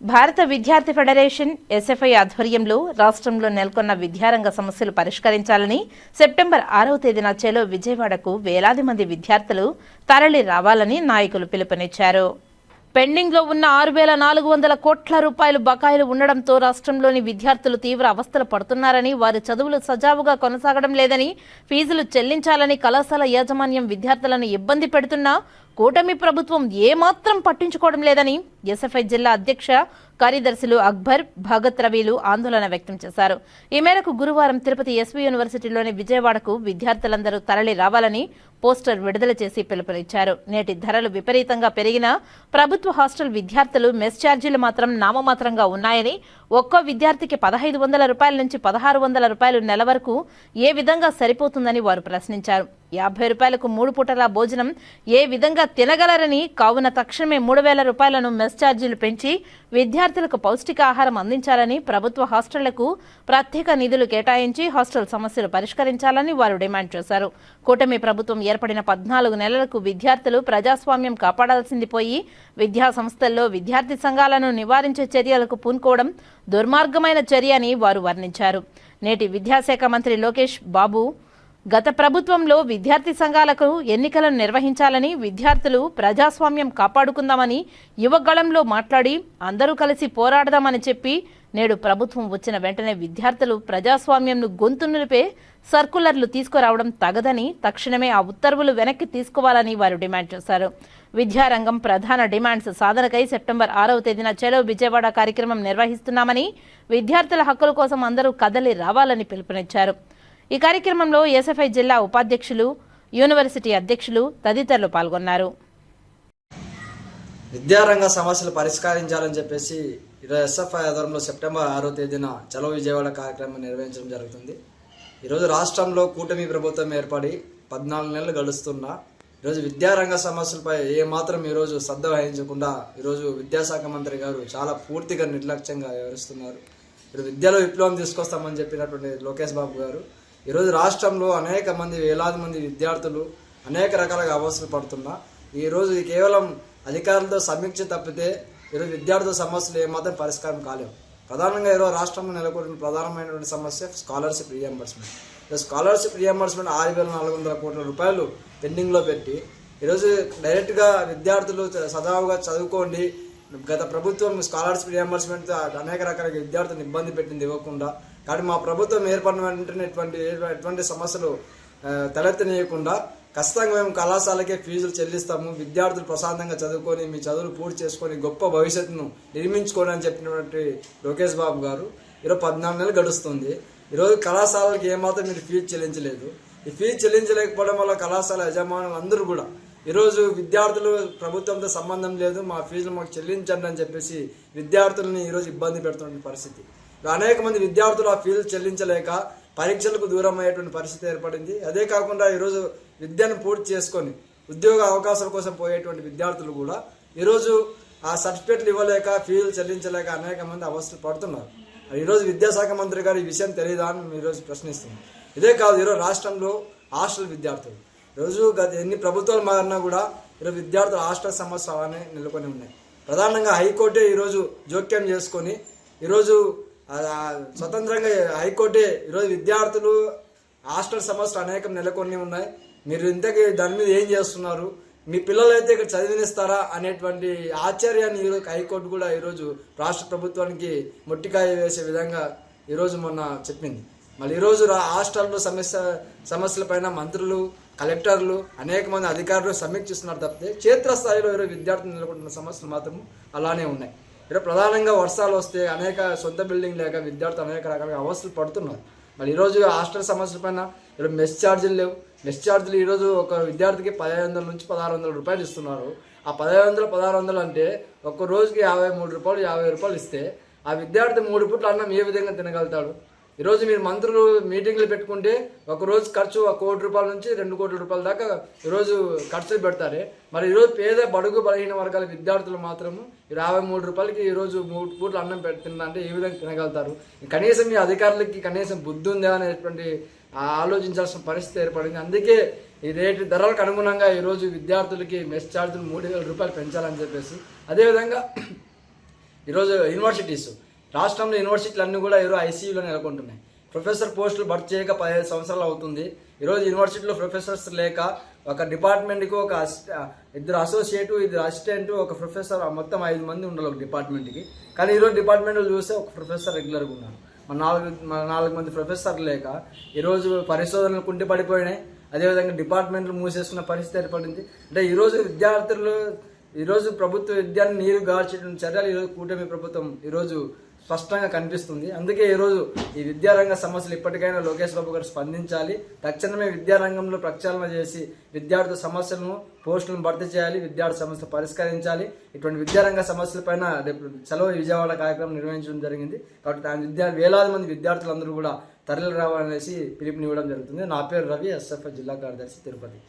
భారత విద్యార్థి federation SFI ఆధ్వర్యంలో రాష్ట్రంలో నెలకొన్న విద్యారంగ సమస్యలు పరిష్కరించాలని సెప్టెంబర్ ఆరవ తేదీన చేలో విజయవాడకు వేలాది మంది విద్యార్థులు తరలి రావాలని నాయకులు పిలుపునిచ్చారు. పెండింగ్లో ఉన్న ఆరు వేల నాలుగు వందల కోట్ల రూపాయలు బకాయిలు ఉండడంతో రాష్ట్రంలోని విద్యార్థులు తీవ్ర అవస్థలు పడుతున్నారని వారి చదువులు సజావుగా కొనసాగడం లేదని ఫీజులు చెల్లించాలని కళాశాల యాజమాన్యం విద్యార్థులను ఇబ్బంది పెడుతున్నా కూటమి ప్రభుత్వం ఏమాత్రం పట్టించుకోవడం లేదని ఎస్ఎఫ్ఐ జిల్లా అధ్యక్ష కార్యదర్శులు అక్బర్ భగత్ రవిలు ఆందోళన వ్యక్తం చేశారు. ఈ మేరకు గురువారం తిరుపతి ఎస్వీ యూనివర్సిటీలోని విజయవాడకు విద్యార్థులందరూ తరలి రావాలని పోస్టర్ విడుదల చేసి పిలుపునిచ్చారు. నేటి ధరలు విపరీతంగా పెరిగినా ప్రభుత్వ హాస్టల్ విద్యార్థులు మెస్ ఛార్జీలు మాత్రం నామమాత్రంగా ఉన్నాయని ఒక్కో విద్యార్థికి పదహైదు వందల రూపాయల నుంచి పదహారు వందల రూపాయలు నెల వరకు ఏ విధంగా సరిపోతుందని వారు ప్రశ్నించారు. యాభై రూపాయలకు మూడు పూటల భోజనం ఏ విధంగా తినగలరని కావున తక్షణమే మూడు వేల రూపాయలను మెస్ బస్ ఛార్జీలు పెంచి విద్యార్థులకు పౌష్టికాహారం అందించాలని ప్రభుత్వ హాస్టళ్ళకు ప్రత్యేక నిధులు కేటాయించి హాస్టల్ సమస్యలు పరిష్కరించాలని వారు డిమాండ్ చేశారు. కూటమి ప్రభుత్వం ఏర్పడిన పద్నాలుగు నెలలకు విద్యార్థులు ప్రజాస్వామ్యం కాపాడాల్సింది పోయి విద్యా సంస్థల్లో విద్యార్థి సంఘాలను నివారించే చర్యలకు పూనుకోవడం దుర్మార్గమైన చర్య అని వారు వర్ణించారు. నేటి విద్యాశాఖ మంత్రి లోకేష్ బాబు గత ప్రభుత్వంలో విద్యార్థి సంఘాలకు ఎన్నికలను నిర్వహించాలని విద్యార్థులు ప్రజాస్వామ్యం కాపాడుకుందామని యువగళంలో మాట్లాడి అందరూ కలిసి పోరాడదామని చెప్పి నేడు ప్రభుత్వం వచ్చిన వెంటనే విద్యార్థులు ప్రజాస్వామ్యంను గొంతు నిలిపే సర్కులర్లు తీసుకురావడం తగదని తక్షణమే ఆ ఉత్తర్వులు వెనక్కి తీసుకోవాలని వారు డిమాండ్ చేశారు. విద్యారంగం ప్రధాన డిమాండ్స్ సాధనకై సెప్టెంబర్ ఆరవ తేదీన చెలో విజయవాడ కార్యక్రమం నిర్వహిస్తున్నామని విద్యార్థుల హక్కుల కోసం అందరూ కదలి రావాలని పిలుపునిచ్చారు. ఈ కార్యక్రమంలో ఎస్ఎఫ్ఐ జిల్లా ఉపాధ్యక్షులు యూనివర్సిటీ అధ్యక్షులు తదితరులు పాల్గొన్నారు. విద్యారంగ సమస్యలు పరిష్కరించాలని చెప్పేసి ఈరోజు ఎస్ఎఫ్ఐ ఆధ్వర్యంలో సెప్టెంబర్ ఆరో తేదీన చలో విజయవాడ కార్యక్రమం నిర్వహించడం జరుగుతుంది. ఈరోజు రాష్ట్రంలో కూటమి ప్రభుత్వం ఏర్పడి పద్నాలుగు నెలలు గడుస్తున్నా ఈరోజు విద్యారంగ సమస్యలపై ఏమాత్రం ఈరోజు శ్రద్ధ వహించకుండా ఈరోజు విద్యాశాఖ మంత్రి గారు చాలా పూర్తిగా నిర్లక్ష్యంగా వ్యవహరిస్తున్నారు. ఇప్పుడు విద్యలో విప్లవం తీసుకొస్తామని చెప్పినటువంటి లోకేష్ బాబు గారు ఈరోజు రాష్ట్రంలో అనేక మంది వేలాది మంది విద్యార్థులు అనేక రకాలుగా అవస్థలు పడుతున్నా. ఈరోజు కేవలం అధికారులతో సమీక్ష తప్పితే ఈరోజు విద్యార్థుల సమస్యలు ఏమాత్రం పరిష్కారం కాలేవు. ప్రధానంగా ఈరోజు రాష్ట్రంలో నెలకొన్న ప్రధానమైనటువంటి సమస్య స్కాలర్షిప్ రియంబర్స్మెంట్ ఈరోజు స్కాలర్షిప్ రియంబర్స్మెంట్ ఆరు వేల నాలుగు వందల కోట్ల రూపాయలు పెండింగ్లో పెట్టి ఈరోజు డైరెక్ట్గా విద్యార్థులు సజావుగా చదువుకోండి. గత ప్రభుత్వం స్కాలర్షిప్ రియంబర్స్మెంట్ అనేక రకాల విద్యార్థులను ఇబ్బంది పెట్టింది ఇవ్వకుండా కానీ మా ప్రభుత్వం ఏర్పడిన వెంటనే ఎటువంటి ఎటువంటి సమస్యలు తలెత్తనీయకుండా ఖచ్చితంగా మేము కళాశాలకే ఫీజులు చెల్లిస్తాము విద్యార్థులు ప్రశాంతంగా చదువుకొని మీ చదువులు పూర్తి చేసుకొని గొప్ప భవిష్యత్తును నిర్మించుకోండి అని చెప్పినటువంటి లోకేష్ బాబు గారు ఈరోజు పద్నాలుగు నెలలు గడుస్తుంది. ఈరోజు కళాశాలకి ఏమాత్రం మీరు ఫీజు చెల్లించలేదు. ఈ ఫీజు చెల్లించలేకపోవడం వల్ల కళాశాల యజమానులు అందరూ కూడా ఈరోజు విద్యార్థులు ప్రభుత్వంతో సంబంధం లేదు మా ఫీజులు మాకు చెల్లించండి అని చెప్పేసి విద్యార్థులని ఈరోజు ఇబ్బంది పెడుతున్న పరిస్థితి. అనేక మంది విద్యార్థులు ఆ ఫీజులు చెల్లించలేక పరీక్షలకు దూరం అయ్యేటువంటి పరిస్థితి ఏర్పడింది. అదే కాకుండా ఈరోజు విద్యను పూర్తి చేసుకొని ఉద్యోగ అవకాశాల కోసం పోయేటువంటి విద్యార్థులు కూడా ఈరోజు ఆ సర్టిఫికెట్లు ఇవ్వలేక ఫీజులు చెల్లించలేక అనేక మంది అవస్థలు పడుతున్నారు. ఈరోజు విద్యాశాఖ మంత్రి గారు ఈ విషయం తెలియదా అని ఈరోజు ప్రశ్నిస్తున్నాం. ఇదే కాదు ఈరోజు రాష్ట్రంలో హాస్టల్ విద్యార్థులు. రోజు గత ఎన్ని ప్రభుత్వాలు మారినా కూడా ఈరోజు విద్యార్థుల హాస్టల్ సమస్య అలానే నెలకొని ఉన్నాయి. ప్రధానంగా హైకోర్టే ఈరోజు జోక్యం చేసుకొని ఈరోజు స్వతంత్రంగా హైకోర్టే ఈరోజు విద్యార్థులు హాస్టల్ సమస్యలు అనేకం నెలకొని ఉన్నాయి. మీరు ఇంతకీ దాని మీద ఏం చేస్తున్నారు? మీ పిల్లలు అయితే ఇక్కడ చదివినిస్తారా అనేటువంటి ఆశ్చర్యాన్ని ఈరోజు హైకోర్టు కూడా ఈరోజు రాష్ట్ర ప్రభుత్వానికి మొట్టికాయ వేసే విధంగా ఈరోజు మొన్న చెప్పింది. మళ్ళీ ఈరోజు హాస్టల్లో సమస్య సమస్యలపైన మంత్రులు కలెక్టర్లు అనేక మంది అధికారులు సమీక్షిస్తున్నారు తప్పితే క్షేత్రస్థాయిలో ఈరోజు విద్యార్థులు నెలకొంటున్న సమస్యలు మాత్రం అలానే ఉన్నాయి. ఇక్కడ ప్రధానంగా వర్షాలు వస్తే అనేక సొంత బిల్డింగ్ లేక విద్యార్థులు అనేక రకాల అవస్థలు పడుతున్నారు. మరి ఈరోజు హాస్టల్ సమస్యల పైన ఈరోజు మెస్ ఛార్జీలు లేవు. మెస్ ఛార్జీలు ఈరోజు ఒక విద్యార్థికి పదిహేను వందల నుంచి పదహారు వందల రూపాయలు ఇస్తున్నారు. ఆ పదహైదు వందలు పదహారు వందలు అంటే ఒక్క రోజుకి యాభై మూడు రూపాయలు యాభై రూపాయలు ఇస్తే ఆ విద్యార్థి మూడు పూట్ల అన్నం ఏ విధంగా తినగలుగుతాడు? ఈరోజు మీరు మంత్రులు మీటింగ్లు పెట్టుకుంటే ఒక రోజు ఖర్చు ఒక కోటి రూపాయల నుంచి రెండు కోట్ల రూపాయల దాకా ఈరోజు ఖర్చులు పెడతారే. మరి ఈరోజు పేద బడుగు బలహీన వర్గాల విద్యార్థులు మాత్రము యాభై మూడు రూపాయలకి ఈరోజు మూడు పూట్ల అన్నం పెడుతుందంటే ఏ విధంగా తినగలుగుతారు? కనీసం మీ అధికారులకి కనీసం బుద్ధి ఉందా అనేటువంటి ఆలోచించాల్సిన పరిస్థితి ఏర్పడింది. అందుకే ఈ రేటు ధరలకు అనుగుణంగా ఈరోజు విద్యార్థులకి మెస్ ఛార్జీలు మూడు వేల రూపాయలు పెంచాలని చెప్పేసి. అదేవిధంగా ఈరోజు యూనివర్సిటీస్ రాష్ట్రంలో యూనివర్సిటీలు అన్నీ కూడా ఈరోజు ఐసీయూలో నెలకొంటున్నాయి. ప్రొఫెసర్ పోస్టులు భర్తీ చేయక పదిహేను సంవత్సరాలు అవుతుంది. ఈరోజు యూనివర్సిటీలో ప్రొఫెసర్స్ లేక ఒక డిపార్ట్మెంట్కి ఒక ఇద్దరు అసోసియేట్ ఇద్దరు అసిస్టెంట్ ఒక ప్రొఫెసర్ మొత్తం ఐదు మంది ఉండాలి ఒక డిపార్ట్మెంట్కి. కానీ ఈరోజు డిపార్ట్మెంట్లో చూస్తే ఒక ప్రొఫెసర్ రెగ్యులర్గా ఉన్నారు. మన నాలుగు మన నాలుగు మంది ప్రొఫెసర్లు లేక ఈరోజు పరిశోధనలు కుంటి పడిపోయినాయి. అదేవిధంగా డిపార్ట్మెంట్లు మూసేసుకున్న పరిస్థితి ఏర్పడింది. అంటే ఈరోజు విద్యార్థులు ఈరోజు ప్రభుత్వ విద్యాన్ని నీరు గార్చేటువంటి చర్యలు ఈరోజు కూటమి ప్రభుత్వం ఈరోజు స్పష్టంగా కనిపిస్తుంది. అందుకే ఈరోజు ఈ విద్యారంగ సమస్యలు ఇప్పటికైనా లోకేష్ బాబు గారు స్పందించాలి. తక్షణమే విద్యారంగంలో ప్రక్షాళన చేసి విద్యార్థుల సమస్యలను పోస్టులను భర్తీ చేయాలి విద్యార్థి సమస్యలు పరిష్కరించాలి. ఇటువంటి విద్యారంగ సమస్యలపైన రేపు సెలవు విజయవాడ కార్యక్రమం నిర్వహించడం జరిగింది. కాబట్టి ఆ విద్యా వేలాది మంది విద్యార్థులందరూ కూడా తరలి రావాలనేసి పిలుపునివ్వడం జరుగుతుంది. నా పేరు రవి ఎస్ఎఫ్ జిల్లా కార్యదర్శి తిరుపతి.